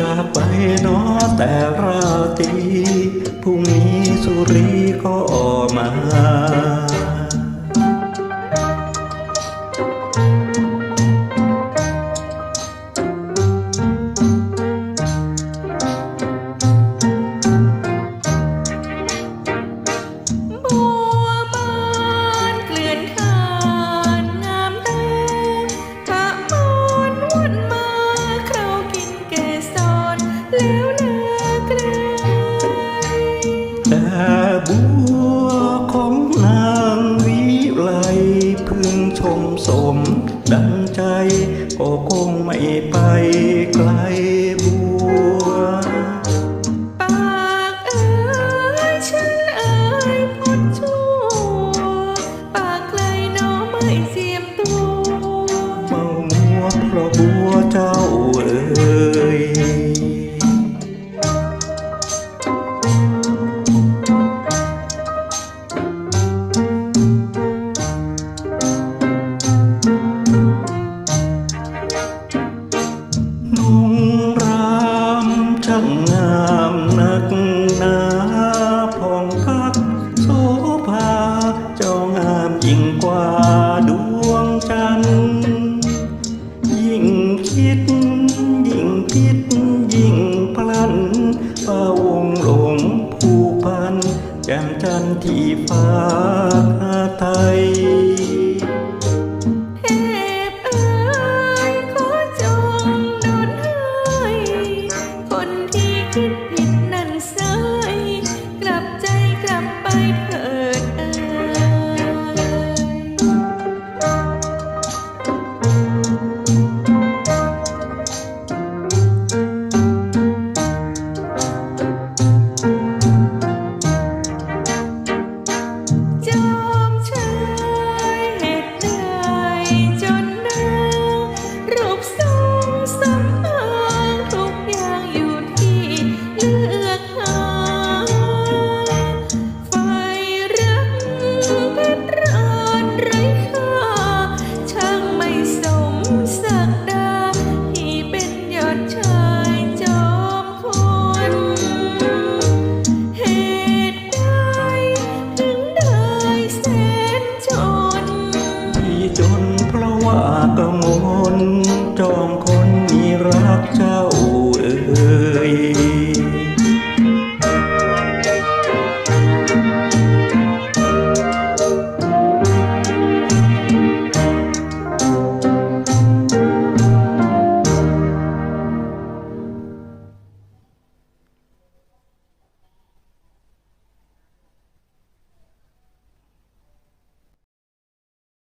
จากไปนอแต่ราตรีพรุ่งนี้สุรีก็มา งไม่ไปไกลบัวปากเอ้ยฉันเอ้ยพดชั่วปากไกลน้องไม่เสียมตัวเมามัวเพราะบัว แจ่มจันที่ฟ้าไทย hoa cỏ